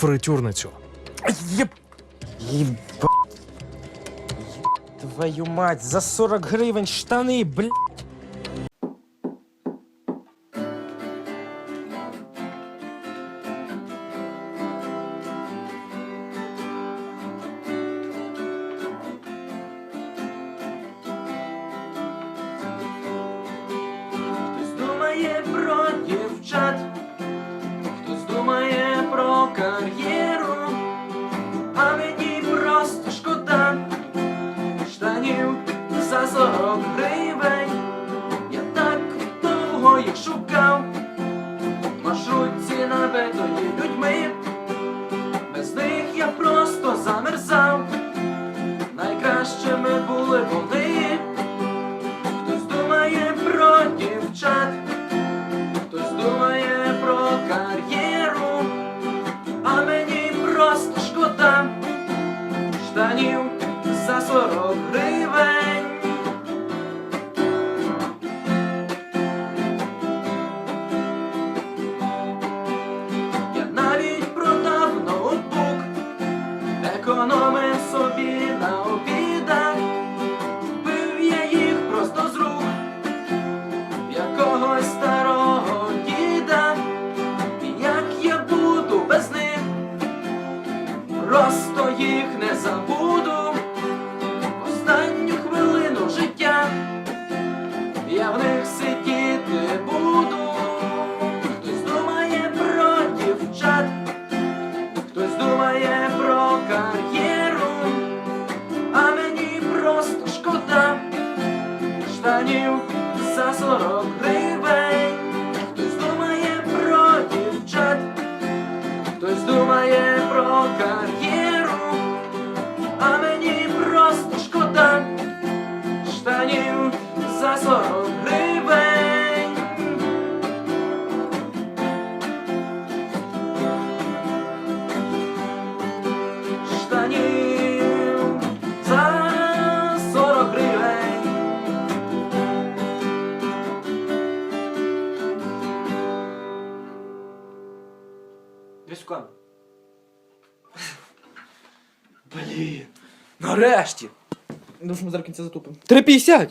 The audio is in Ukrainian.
фритюрницю. Єб... Єба... Твою мать, за 40 гривень штани, бля. Хтось думає про дівчат, кар'єру, а мені просто шкода штанів за 40 гривень. Я так довго їх шукав, маршрутці набитої людьми. Без них я просто замерзав. Найкращими були вони. Хтось думає про дівчат, за 40 гривень. Я в них сидіти буду. Хтось думає про дівчат, хтось думає про кар'єру, а мені просто шкода штанів за 40 гривень. Хтось думає про хтось думає про кар'єру, а мені просто шкода штанів за 40 Віськон. Блін. Нарешті. Думаю, що ми зараз кінця затупимо. 3,50!